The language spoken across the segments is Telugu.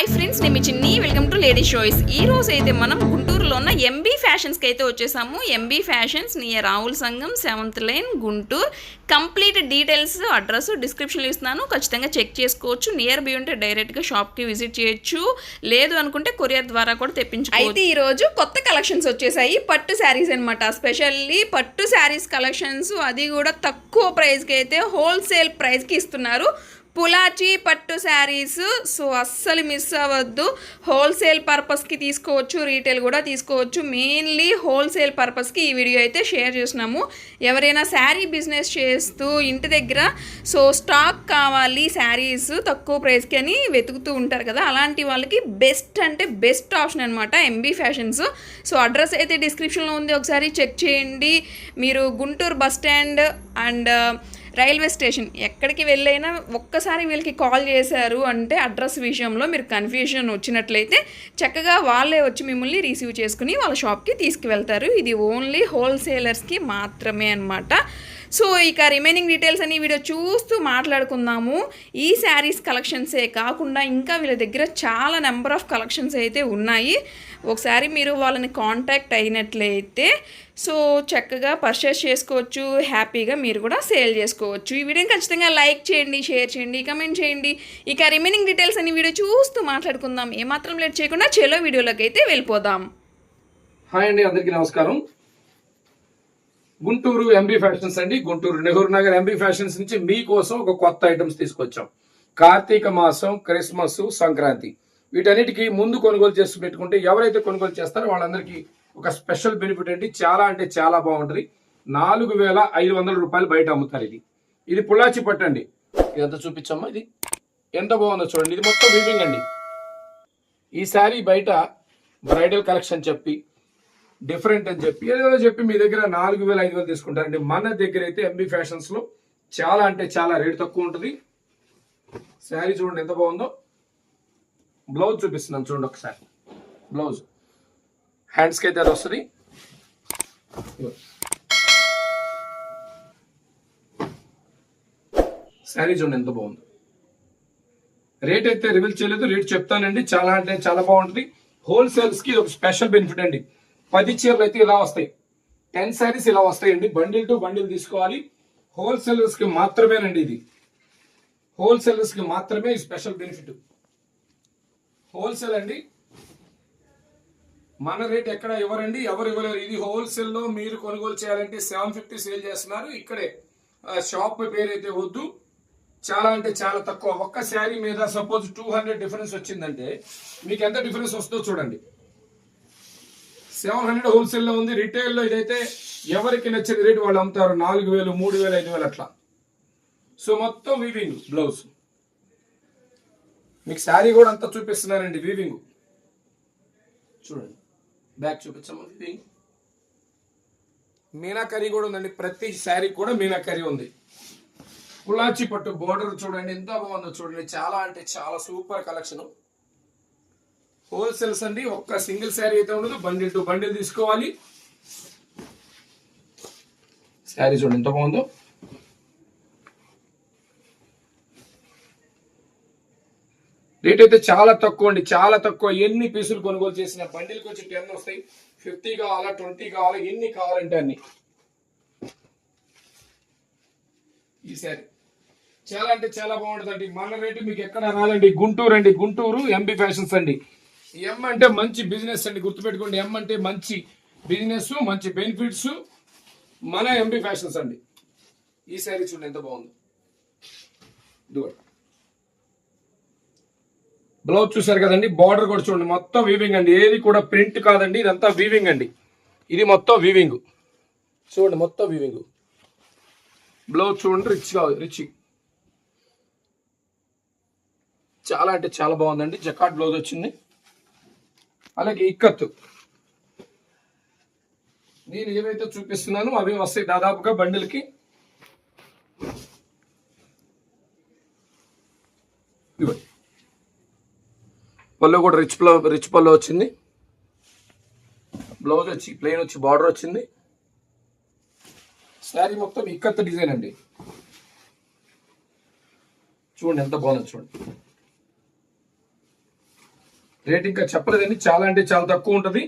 హాయ్ ఫ్రెండ్స్ నేను మీ చిన్ని. వెల్కమ్ టు లేడీ షోయిస్ ఈ రోజు అయితే మనం గుంటూరులో ఉన్న ఎంబీ ఫ్యాషన్స్కి అయితే వచ్చేసాము. MB fashions near Rahul Sangham seventh line Guntur. Complete details address డిస్క్రిప్షన్లో ఇస్తున్నాను. ఖచ్చితంగా చెక్ చేసుకోవచ్చు. నియర్ బై ఉంటే డైరెక్ట్గా షాప్కి విజిట్ చేయొచ్చు. లేదు అనుకుంటే కొరియర్ ద్వారా కూడా తెప్పించు అయితే ఈరోజు కొత్త కలెక్షన్స్ వచ్చేసాయి. పట్టు శారీస్ అనమాట స్పెషల్లీ పట్టు శారీస్ కలెక్షన్స్ అది కూడా తక్కువ ప్రైస్కి అయితే హోల్సేల్ ప్రైస్కి ఇస్తున్నారు. పులాచి పట్టు శారీస్. సో అస్సలు మిస్ అవ్వద్దు. హోల్సేల్ పర్పస్కి తీసుకోవచ్చు రీటైల్ కూడా తీసుకోవచ్చు. మెయిన్లీ హోల్సేల్ పర్పస్కి ఈ వీడియో అయితే షేర్ చేసినాము. ఎవరైనా శారీ బిజినెస్ చేస్తూ ఇంటి దగ్గర సో స్టాక్ కావాలి శారీస్ తక్కువ ప్రైస్కి అని వెతుకుతూ ఉంటారు కదా అలాంటి వాళ్ళకి బెస్ట్ అంటే బెస్ట్ ఆప్షన్ అనమాట ఎంబీ ఫ్యాషన్స్. సో అడ్రస్ అయితే డిస్క్రిప్షన్లో ఉంది. ఒకసారి చెక్ చేయండి. మీరు Guntur bus stand and railway station ఎక్కడికి వెళ్ళైనా ఒక్కసారి వీళ్ళకి కాల్ చేశారు అంటే అడ్రస్ విషయంలో మీరు కన్ఫ్యూజన్ వచ్చినట్లయితే చక్కగా వాళ్ళే వచ్చి మిమ్మల్ని రిసీవ్ చేసుకుని వాళ్ళ షాప్కి తీసుకువెళ్తారు. ఇది ఓన్లీ హోల్సేలర్స్కి మాత్రమే అనమాట సో ఇక రిమైనింగ్ డీటెయిల్స్ అని వీడియో చూస్తూ మాట్లాడుకుందాము. ఈ శారీస్ కలెక్షన్సే కాకుండా ఇంకా వీళ్ళ దగ్గర చాలా నెంబర్ ఆఫ్ కలెక్షన్స్ అయితే ఉన్నాయి. ఒకసారి మీరు వాళ్ళని కాంటాక్ట్ అయినట్లయితే సో చక్కగా పర్చేస్ చేసుకోవచ్చు హ్యాపీగా మీరు కూడా సేల్ చేసుకోవచ్చు. ఈ వీడియోని ఖచ్చితంగా లైక్ చేయండి షేర్ చేయండి కమెంట్ చేయండి. ఇక రిమైనింగ్ డీటెయిల్స్ అని వీడియో చూస్తూ మాట్లాడుకుందాం. ఏమాత్రం లేట్ చేయకుండా చెలో వీడియోలోకి అయితే వెళ్ళిపోదాం. హాయ్ అండి అందరికీ నమస్కారం. గుంటూరు ఎంబీ ఫ్యాషన్స్ అండి. గుంటూరు నెహ్రూ నగర్ ఎంబీ ఫ్యాషన్స్ నుంచి మీకోసం ఒక కొత్త ఐటమ్స్ తీసుకొచ్చాం. కార్తీక మాసం క్రిస్మస్ సంక్రాంతి. వీటన్నిటికీ ముందు కొనుగోలు చేసి పెట్టుకుంటే ఎవరైతే కొనుగోలు చేస్తారో వాళ్ళందరికీ ఒక స్పెషల్ బెనిఫిట్ అండి. చాలా అంటే చాలా బాగుంటుంది. నాలుగు వేల ఐదు వందల రూపాయలు బయట అమ్ముతారు ఇది. ఇది పుల్లాచి పట్టండి అండి. ఇదంతా చూపించమ్మా. ఇది ఎంత బాగుందో చూడండి. ఇది మొత్తం వీవింగ్ అండి. ఈ శారీ బయట బ్రైడల్ కలెక్షన్ చెప్పి డిఫరెంట్ అని చెప్పి ఏదో చెప్పి మీ దగ్గర నాలుగు వేల ఐదు వేలు తీసుకుంటారండి. మన దగ్గర అయితే ఎంబీ ఫ్యాషన్స్లో చాలా అంటే చాలా రేట్ తక్కువ ఉంటుంది. శారీ చూడండి ఎంత బాగుందో. బ్లౌజ్ చూపిస్తున్నాను చూడండి ఒకసారి. బ్లౌజ్. హ్యాండ్స్కి అయితే అది వస్తుంది. శారీ చూడండి ఎంత బాగుంది. రేట్ అయితే రివీల్ చేయలేదు. రేట్ చెప్తానండి. చాలా అంటే చాలా బాగుంటుంది. హోల్సేల్స్కి ఒక స్పెషల్ బెనిఫిట్ అండి. పది చీరలు అయితే ఇలా వస్తాయి. టెన్ శారీస్ ఇలా వస్తాయండి. బండిల్ టు బండిల్ తీసుకోవాలి. హోల్సేలర్స్కి మాత్రమేనండి ఇది. హోల్సేలర్స్కి మాత్రమే ఈ స్పెషల్ బెనిఫిట్ హోల్సేల్ అండి. మన రేట్ ఎక్కడ ఇవ్వరండి? ఎవరు ఇవ్వలేరు. ఇది హోల్సేల్లో మీరు కొనుగోలు చేయాలంటే సెవెన్ ఫిఫ్టీ సేల్ చేస్తున్నారు. ఇక్కడే ఆ, షాప్ పేరైతే వద్దు. చాలా అంటే చాలా తక్కువ. ఒక్క శారీ మీద సపోజ్ టూ హండ్రెడ్ డిఫరెన్స్ వచ్చిందంటే మీకు ఎంత డిఫరెన్స్ వస్తుందో చూడండి. సెవెన్ హండ్రెడ్ హోల్సేల్లో ఉంది. రిటైల్లో ఇదైతే ఎవరికి నచ్చిన రేట్ వాళ్ళు అమ్ముతారు? నాలుగు వేలు మూడు వేలు ఐదు వేలు అట్లా. సో మొత్తం వీవింగ్ బ్లౌజ్. మీకు శారీ కూడా అంతా చూపిస్తున్నానండి వీవింగ్ చూడండి. బ్యాక్ చూపించమ్మా వీవింగ్ మీనాకరీ కూడా ఉందండి ప్రతి శారీ కూడా మీనాకరీ ఉంది. కులాచి పట్టు బోర్డర్ చూడండి ఎంత బాగుందో చూడండి. చాలా అంటే చాలా సూపర్ కలెక్షన్ హోల్సేల్స్ అండి ఒక్క సింగిల్ శారీ అయితే ఉండదు బండిల్ టు బండిల్ తీసుకోవాలి. శారీ చూడండి ఎంత బాగుందో. రేట్ అయితే చాలా తక్కువ అండి చాలా తక్కువ. ఎన్ని పీసులు కొనుగోలు చేసిన బండిల్కి వచ్చి టెన్ వస్తాయి. ఫిఫ్టీ కావాలా ట్వంటీ కావాలా ఎన్ని కావాలంటే అన్ని. ఈ చాలా అంటే చాలా బాగుంటుందండి. మన రేటు మీకు ఎక్కడ రాలండి గుంటూరు అండి గుంటూరు ఎంబీ ఫ్యాషన్స్ అండి. ఎం అంటే మంచి బిజినెస్ అండి గుర్తుపెట్టుకోండి. ఎం అంటే మంచి బిజినెస్ మంచి బెనిఫిట్స్ మన ఎంబీ ఫ్యాషన్స్ అండి. ఈ శారీ చూడండి ఎంత బాగుంది. ఇదిగోండి బ్లౌజ్ చూసారు కదండి బార్డర్ కూడా చూడండి. మొత్తం వీవింగ్ అండి. ఏది కూడా ప్రింట్ కాదండి ఇదంతా వీవింగ్ అండి. ఇది మొత్తం వీవింగ్ చూడండి మొత్తం వీవింగ్ బ్లౌజ్ చూడండి రిచ్గా రిచ్ చాలా అంటే చాలా బాగుందండి. జకాట్ బ్లౌజ్ వచ్చింది. అలాగే ఇక్కత్. నేను ఏవైతే చూపిస్తున్నానో అవి వస్తాయి దాదాపుగా బండిల్కి ఇవ్వండి పళ్ళు కూడా రిచ్ పళ్ళు రిచ్ పళ్ళు వచ్చింది. బ్లౌజ్ వచ్చి ప్లెయిన్ వచ్చి బార్డర్ వచ్చింది. శారీ మొత్తం ఇక్కత్త డిజైన్ అండి. చూడండి ఎంత బాగుంది చూడండి. రేట్ ఇంకా చెప్పలేదండి. చాలా అంటే చాలా తక్కువ ఉంటుంది.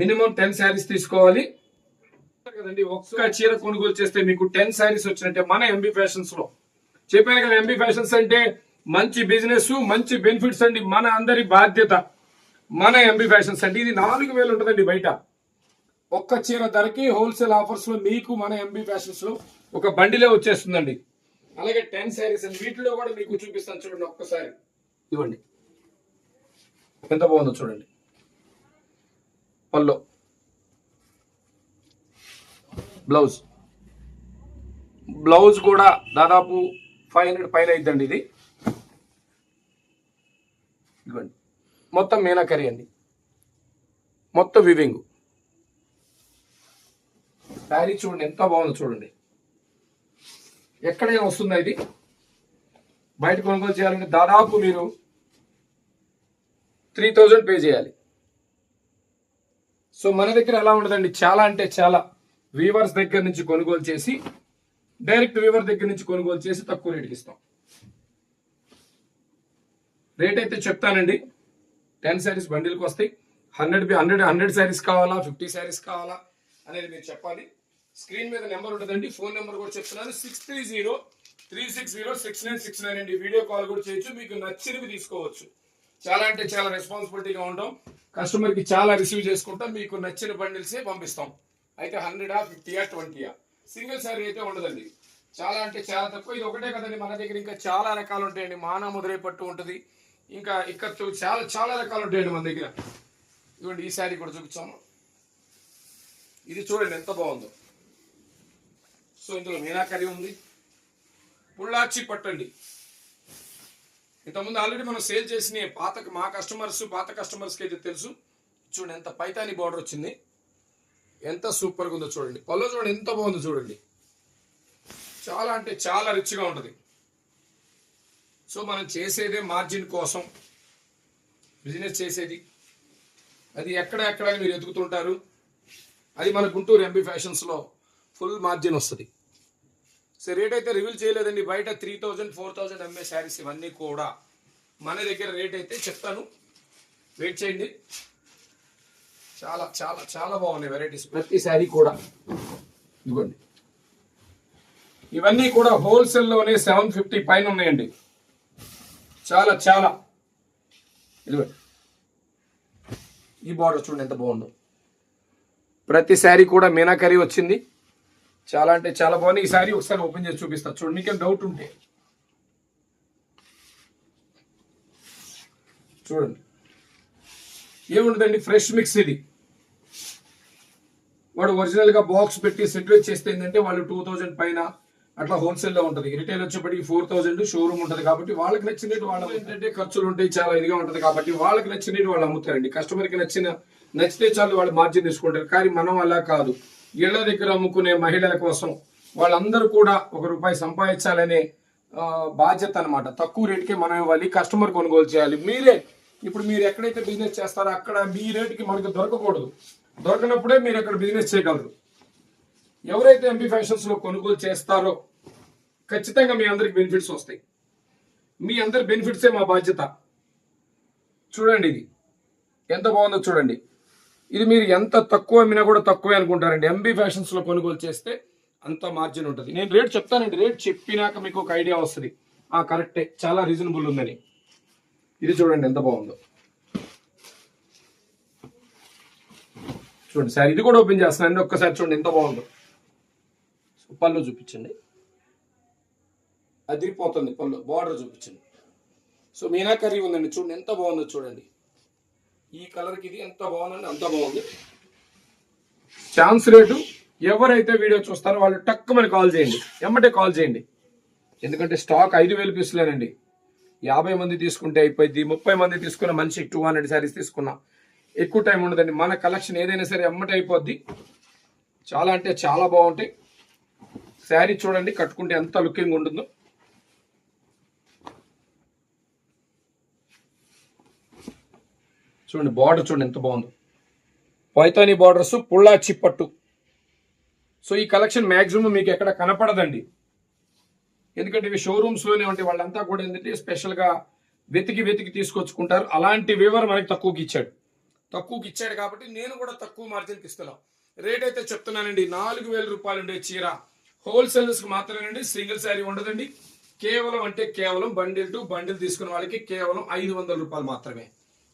మినిమం టెన్ శారీస్ తీసుకోవాలి. కదండి ఒక్క చీర కొనుగోలు చేస్తే మీకు టెన్ శారీస్ వచ్చినట్టే మన ఎంబీ ఫ్యాషన్స్లో. చెప్పాను కదా ఎంబీ ఫ్యాషన్స్ అంటే మంచి బిజినెస్ మంచి బెనిఫిట్స్ అండి మన అందరి బాధ్యత. మన ఎంబీ ఫ్యాషన్స్ అండి. ఇది నాలుగు వేలు ఉంటుందండి బయట. ఒక్క చీర ధరకి హోల్సేల్ ఆఫర్స్లో మీకు మన ఎంబీ ఫ్యాషన్స్లో ఒక బండిలే వచ్చేస్తుందండి. అలాగే టెన్ శారీస్ అండి. వీటిలో కూడా మీకు చూపిస్తాను చూడండి ఒక్కసారి. ఇవ్వండి. ఎంత బాగుందో చూడండి. పల్లో బ్లౌజ్ బ్లౌజ్ కూడా దాదాపు ఫైవ్ హండ్రెడ్ పైన అయిద్దండి ఇది. ఇదిగోండి మొత్తం కర్రీ అండి? మొత్తం వివింగ్. శారీ చూడండి ఎంత బాగుందో చూడండి. ఎక్కడైనా వస్తుందా ఇది? బయట కొనుగోలు చేయాలంటే దాదాపు మీరు త్రీ థౌజండ్ పే చేయాలి. సో మన దగ్గర ఎలా ఉండదండి? చాలా అంటే చాలా. వీవర్స్ దగ్గర నుంచి కొనుగోలు చేసి డైరెక్ట్ వీవర్ దగ్గర నుంచి కొనుగోలు చేసి తక్కువ రేటుకి ఇస్తాం. రేట్ అయితే చెప్తానండి. టెన్ శారీస్ బండిల్కి వస్తాయి. హండ్రెడ్ హండ్రెడ్ హండ్రెడ్ శారీస్ కావాలా? ఫిఫ్టీ శారీస్ కావాలా? అనేది మీరు చెప్పాలి. స్క్రీన్ మీద నెంబర్ ఉంటుందండి. ఫోన్ నెంబర్ కూడా చెప్తున్నాను. Six three zero three six zero six nine six nine అండి. వీడియో కాల్ కూడా చేయొచ్చు. మీకు నచ్చినవి తీసుకోవచ్చు. చాలా అంటే చాలా రెస్పాన్సిబిలిటీగా ఉంటాం. కస్టమర్కి చాలా రిసీవ్ చేసుకుంటాం. మీకు నచ్చిన బండిల్సే పంపిస్తాం. అయితే హండ్రెడా ఫిఫ్టీయా ట్వంటీయా? సింగిల్ సారీ అయితే ఉండదండి. చాలా అంటే చాలా తక్కువ. ఇది ఒకటే కదండి. మన దగ్గర ఇంకా చాలా రకాలు ఉంటాయండి. మానా ముదిరే పట్టు ఉంటుంది. ఇంకా ఇక్కడ చాలా చాలా రకాలు ఉంటాయండి మన దగ్గర. ఇవ్వండి ఈ శారీ కూడా చూపించాము ఇది చూడండి ఎంత బాగుందో. సో ఇందులో మీనాకరి ఉంది. పుల్లాచి పట్టండి ఇంతకుముందు ఆల్రెడీ మనం సేల్ చేసిన పాత మా కస్టమర్స్ పాత కస్టమర్స్కి అయితే తెలుసు. చూడండి ఎంత పైతాని బార్డర్ వచ్చింది. ఎంత సూపర్గా ఉందో చూడండి. పళ్ళు చూడండి ఎంత బాగుందో చూడండి. చాలా అంటే చాలా రిచ్గా ఉంటుంది. సో మనం చేసేదే మార్జిన్ కోసం బిజినెస్ చేసేది. అది ఎక్కడ ఎక్కడ మీరు ఎదుగుతుంటారు అది మన గుంటూరు ఎంబీ ఫ్యాషన్స్లో ఫుల్ మార్జిన్ వస్తుంది. సో రేట్ అయితే రివీల్ చేయలేదండి. బయట three thousand four thousand MA saris ఇవన్నీ కూడా మన దగ్గర రేట్ అయితే చెప్తాను. వెయిట్ చేయండి. చాలా చాలా చాలా బాగున్నాయి వెరైటీస్ ప్రతి శారీ కూడా. ఇదిగోండి. ఇవన్నీ కూడా హోల్సేల్లోనే సెవెన్ ఫిఫ్టీ పైన ఉన్నాయండి. చాలా చాలా. ఇదిగోండి ఈ బార్డర్ చూడండి ఎంత బాగుందో. ప్రతి శారీ కూడా మీనాకరీ వచ్చింది. చాలా అంటే చాలా బాగుంది. ఈ శారీ ఒకసారి ఓపెన్ చేసి చూపిస్తా. చూడండి మీకేం డౌట్ ఉంటే. చూడండి. ఏముండదండి? ఫ్రెష్ మిక్స్ ఇది. వాడు ఒరిజినల్గా బాక్స్ పెట్టి సెట్ చేస్తే ఏంటంటే వాళ్ళు టూ థౌజండ్ పైన అట్లా హోల్సేల్లో ఉంటది. రిటైల్ వచ్చేప్పటికి ఫోర్ థౌసండ్ షోరూమ్ ఉంటది కాబట్టి వాళ్ళకి నచ్చినట్టు వాళ్ళు ఏంటంటే ఖర్చులు ఉంటాయి చాలా ఇదిగా ఉంటది కాబట్టి వాళ్ళకి నచ్చినట్టు వాళ్ళు అమ్ముతారండి. కస్టమర్కి నచ్చిన నచ్చితే చాలు వాళ్ళు మార్జిన్ తీసుకుంటారు. కానీ మనం అలా కాదు. ఇళ్ళ దగ్గర అమ్ముకునే మహిళల కోసం వాళ్ళందరూ కూడా ఒక రూపాయి సంపాదించాలనే బాధ్యత అన్నమాట. తక్కువ రేటుకే మనం ఇవ్వాలి కస్టమర్ కొనుగోలు చేయాలి. మీరే ఇప్పుడు మీరు ఎక్కడైతే బిజినెస్ చేస్తారో అక్కడ మీ రేటుకి మనకు దొరకకూడదు. దొరకనప్పుడే మీరు అక్కడ బిజినెస్ చేయగలరు. ఎవరైతే ఎంపీ ఫ్యాషన్స్లో కొనుగోలు చేస్తారో ఖచ్చితంగా మీ అందరికి బెనిఫిట్స్ వస్తాయి. మీ అందరి బెనిఫిట్సే మా బాధ్యత. చూడండి ఇది. ఎంత బాగుందో చూడండి. ఇది మీరు ఎంత తక్కువ అమ్మినా కూడా తక్కువే అనుకుంటారండి. ఎంబీ ఫ్యాషన్స్లో కొనుగోలు చేస్తే అంత మార్జిన్ ఉంటుంది. నేను రేట్ చెప్తానండి. రేట్ చెప్పినాక మీకు ఒక ఐడియా వస్తుంది. ఆ కరెక్టే చాలా రీజనబుల్ ఉందని. ఇది చూడండి ఎంత బాగుందో. చూడండి సార్ ఇది కూడా ఓపెన్ చేస్తున్నాను. ఒక్కసారి చూడండి ఎంత బాగుందో. పళ్ళు చూపించండి. అదిరిపోతుంది పళ్ళు బార్డర్ చూపించండి. సో మీనా కర్రీ ఉందండి చూడండి ఎంత బాగుందో చూడండి. ఈ కలర్కి ఇది ఎంత బాగుందండి అంత బాగుంది. ఛాన్స్ రేటు ఎవరైతే వీడియో చూస్తారో వాళ్ళు టక్కుమని కాల్ చేయండి. ఎమ్మటే కాల్ చేయండి. ఎందుకంటే స్టాక్ ఐదు వేలు పీసులేనండి. యాభై మంది తీసుకుంటే అయిపోయింది ముప్పై మంది తీసుకున్న మనిషికి టూ హండ్రెడ్ శారీస్ తీసుకున్నా. ఎక్కువ టైం ఉండదండి. మన కలెక్షన్ ఏదైనా సరే ఎమ్మటే అయిపోద్ది. చాలా అంటే చాలా బాగుంటాయి. శారీ చూడండి కట్టుకుంటే ఎంత లుకింగ్ ఉంటుందో. చూడండి బార్డర్ చూడండి ఎంత బాగుందో. పైతాని బార్డర్స్ పుల్లాచి పట్టు. సో ఈ కలెక్షన్ మ్యాక్సిమం మీకు ఎక్కడ కనపడదండి. ఎందుకంటే ఇవి షోరూమ్స్లోనే ఉంటాయి వాళ్ళంతా కూడా ఏంటంటే స్పెషల్గా వెతికి వెతికి తీసుకొచ్చుకుంటారు. అలాంటి వివరం మనకి తక్కువకి ఇచ్చాడు. తక్కువకి ఇచ్చాడు కాబట్టి నేను కూడా తక్కువ మార్జిన్కి ఇస్తున్నాను రేట్ అయితే చెప్తున్నానండి. నాలుగు వేల రూపాయలు ఉండే చీర. హోల్సేలర్స్కి మాత్రమేనండి. సింగిల్ శారీ ఉండదండి. కేవలం అంటే కేవలం బండిల్ టు బండిల్ తీసుకున్న వాళ్ళకి కేవలం ఐదు వందల రూపాయలు మాత్రమే.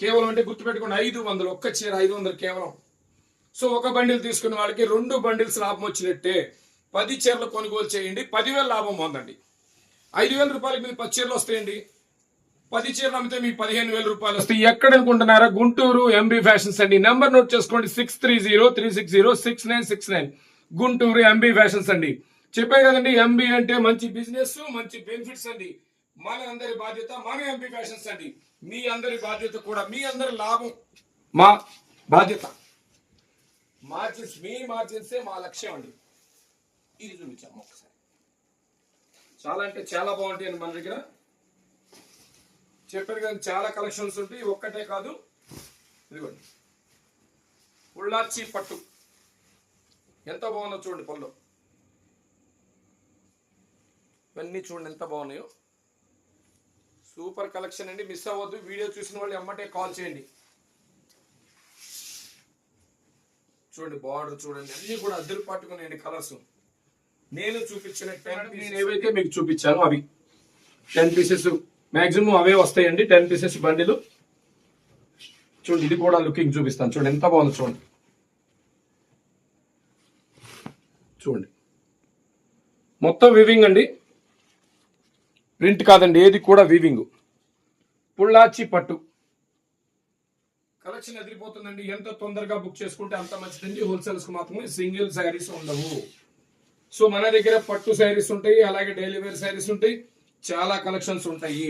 కేవలం అంటే గుర్తుపెట్టుకోండి ఐదు వందలు ఒక్క చీర ఐదు వందలు కేవలం. సో ఒక బండిల్ తీసుకున్న వాళ్ళకి రెండు బండిల్స్ లాభం వచ్చినట్టే. పది చీరలు కొనుగోలు చేయండి పదివేల లాభం పొందండి ఐదు వేల రూపాయలకి మీరు పది చీరలు వస్తాయండి. పది చీరలు అమ్మితే మీకు పదిహేను వేల రూపాయలు వస్తాయి ఎక్కడ అనుకుంటున్నారా? గుంటూరు ఎంబీ ఫ్యాషన్స్ అండి. నెంబర్ నోట్ చేసుకోండి. Six three zero three six zero six nine six nine Guntur MB fashions అండి. చెప్పాను కదండి ఎంబీ అంటే మంచి బిజినెస్ మంచి బెనిఫిట్స్ అండి. మన అందరి బాధ్యత మన ఎంబీ ఫ్యాషన్స్ అండి. మీ అందరి బాధ్యత కూడా మీ అందరి లాభం మా బాధ్యత. మార్జిన్స్ మీ మార్జిన్సే మా లక్ష్యం అండి. ఇది చూపించాము ఒకసారి. చాలా అంటే చాలా బాగుంటాయి మన దగ్గర. చెప్పారు కదా చాలా కలెక్షన్స్ ఉంటాయి ఒక్కటే కాదు ఇదిగోండి. ఉళ్ళాచి పట్టు. ఎంత బాగుందో చూడండి పళ్ళు. ఇవన్నీ చూడండి ఎంత బాగున్నాయో. సూపర్ కలెక్షన్ అండి మిస్ అవ్వద్దు. వీడియో చూసిన వాళ్ళు ఎమ్మటే కాల్ చేయండి. చూడండి బార్డర్ చూడండి అన్ని కూడా అద్దరు పట్టుకున్నాయండి కలర్స్ నేను చూపించిన టెన్ నేను ఏవైతే మీకు చూపించాను అవి. టెన్ పీసెస్ మ్యాక్సిమం అవే వస్తాయండి. టెన్ పీసెస్ బండిలు. చూడండి ఇది కూడా లుకింగ్ చూపిస్తాను. చూడండి ఎంత బాగుంది చూడండి. చూడండి. మొత్తం వివింగ్ అండి. ప్రింట్ కాదండి ఏది కూడా వివింగ్ పుల్లాచి పట్టు. కలెక్షన్ ఎదిరిపోతుందండి. ఎంత తొందరగా బుక్ చేసుకుంటే అంత మంచిదండి. హోల్సేల్స్కు మాత్రమే సింగిల్ శారీస్ ఉండవు. సో మన దగ్గర పట్టు శారీస్ ఉంటాయి అలాగే డైలీ వేర్ శారీస్ ఉంటాయి. చాలా కలెక్షన్స్ ఉంటాయి.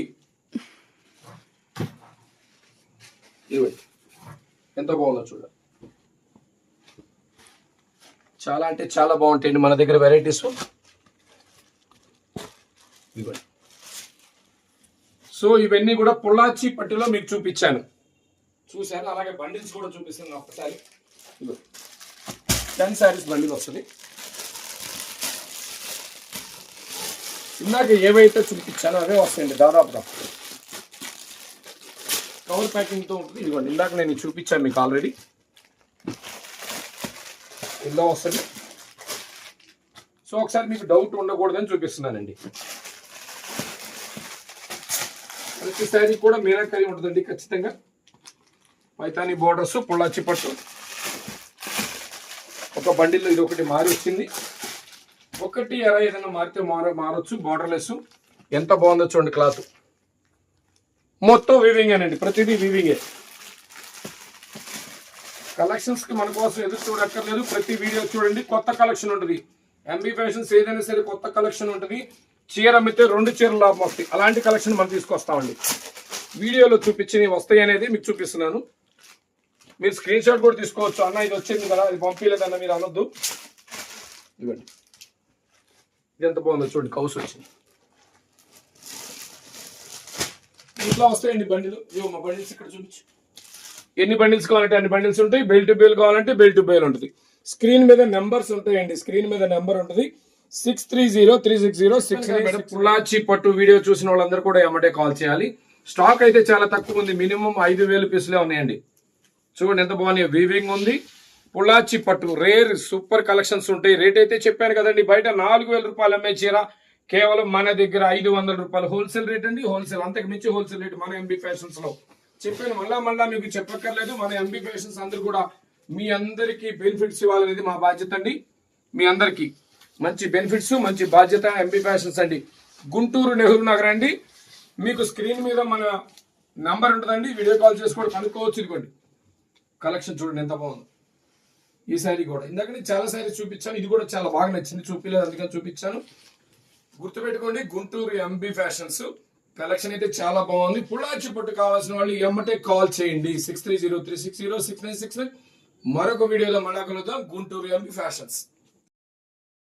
ఇదిగోండి. ఎంత బాగుందో చూడ. చాలా అంటే చాలా బాగుంటాయండి మన దగ్గర వెరైటీస్ ఇదిగోండి సో ఇవన్నీ కూడా పొల్లాచి పట్టులో మీకు చూపించాను. చూశాను అలాగే బండిల్స్ కూడా చూపిస్తాను ఒకసారి. టెన్ శారీస్ బండిల్ వస్తుంది. ఇందాక ఏవైతే చూపించానో అవే వస్తాయండి దాదాపుగా. కవర్ ప్యాకింగ్తో ఉంటుంది. ఇదిగోండి ఇందాక నేను చూపించాను మీకు ఆల్రెడీ ఇలా వస్తుంది. సో ఒకసారి మీకు డౌట్ ఉండకూడదని చూపిస్తున్నానండి. ప్రతి శారీ కూడా మీనాకరీ ఉంటుందండి ఖచ్చితంగా. పైతాని బోర్డర్స్ పొల్లాచి పట్టు. ఒక బండిల్లో ఇది ఒకటి మారి వచ్చింది. ఒకటి ఇరవై ఏదైనా మారితే మార మారొచ్చు బోర్డర్లెస్ ఎంత బాగుందో చూడండి క్లాత్ మొత్తం వివింగ్ అండి ప్రతిదీ వీవింగే కలెక్షన్స్కి మన కోసం ఎదురు చూడక్కర్లేదు ప్రతి వీడియో చూడండి. కొత్త కలెక్షన్ ఉంటుంది. ఎంబీ ఫ్యాషన్స్ ఏదైనా సరే కొత్త కలెక్షన్ ఉంటుంది. చీర అమ్మితే రెండు చీరలు లాభం వస్తాయి. అలాంటి కలెక్షన్ మనం తీసుకొస్తామండి. వీడియోలో చూపించినవి వస్తాయి అనేది మీకు చూపిస్తున్నాను. మీరు స్క్రీన్ షాట్ కూడా తీసుకోవచ్చు. అన్న ఇది వచ్చింది కదా ఇది పంపించలేదన్న మీరు అనొద్దు. ఇవ్వండి ఇది ఎంత బాగుందో చూడండి కౌస్ వచ్చింది. ఇట్లా వస్తాయండి బండిలు. ఇవ్వ మా బండిల్స్ ఇక్కడ చూపించు. ఎన్ని బండిల్స్ కావాలంటే అన్ని బండిల్స్ ఉంటాయి. బెల్ టు బెల్ కావాలంటే బెల్ టు బెల్ ఉంటుంది. స్క్రీన్ మీద నెంబర్స్ ఉంటాయండి. స్క్రీన్ మీద నెంబర్ ఉంటుంది. Six three zero three six zero six పుల్లాచి పట్టు వీడియో చూసిన వాళ్ళందరూ కూడా ఎమ్మటే కాల్ చేయాలి. స్టాక్ అయితే చాలా తక్కువ ఉంది. మినిమం ఐదు వేలు పీసులే ఉన్నాయండి. చూడండి ఎంత బాగున్నాయి. వీవింగ్ ఉంది. పుల్లాచి పట్టు. రేర్ సూపర్ కలెక్షన్స్ ఉంటాయి. రేట్ అయితే చెప్పాను కదండి బయట నాలుగు వేల రూపాయలు అమ్మే చీర. కేవలం మన దగ్గర ఐదు వందల రూపాయలు హోల్సేల్ రేట్ అండి. హోల్సేల్ అంతకు మించి హోల్సేల్ రేట్ మన ఎంబీ ఫ్యాషన్స్లో చెప్పాను మళ్ళా మళ్ళా మీకు చెప్పక్కర్లేదు. మన ఎంబీ ఫ్యాషన్స్ అందరు కూడా మీ అందరికీ బెనిఫిట్స్ ఇవ్వాలనేది మా బాధ్యత అండి. మీ అందరికీ మంచి బెనిఫిట్స్ మంచి బాధ్యత ఎంబీ ఫ్యాషన్స్ అండి. గుంటూరు నెహ్రూ నగర్ అండి. మీకు స్క్రీన్ మీద మన నంబర్ ఉంటుందండి. వీడియో కాల్ చేసుకోవడం కనుక్కోవచ్చు ఇదిగోండి. కలెక్షన్ చూడండి ఎంత బాగుంది. ఈ శారీ కూడా. ఇందాక నేను చాలా శారీస్ చూపించాను. ఇది కూడా చాలా బాగా నచ్చింది. చూపించలేదు అందుకని చూపించాను. గుర్తుపెట్టుకోండి గుంటూరు ఎంబీ ఫ్యాషన్స్ కలెక్షన్ అయితే చాలా బాగుంది. పుల్లాచి పట్టు కావాల్సిన వాళ్ళు ఎమ్మటే కాల్ చేయండి. Six three zero three six zero six nine six nine మరొక వీడియోలో మళ్ళా కలుద్దాం. Guntur MB fashions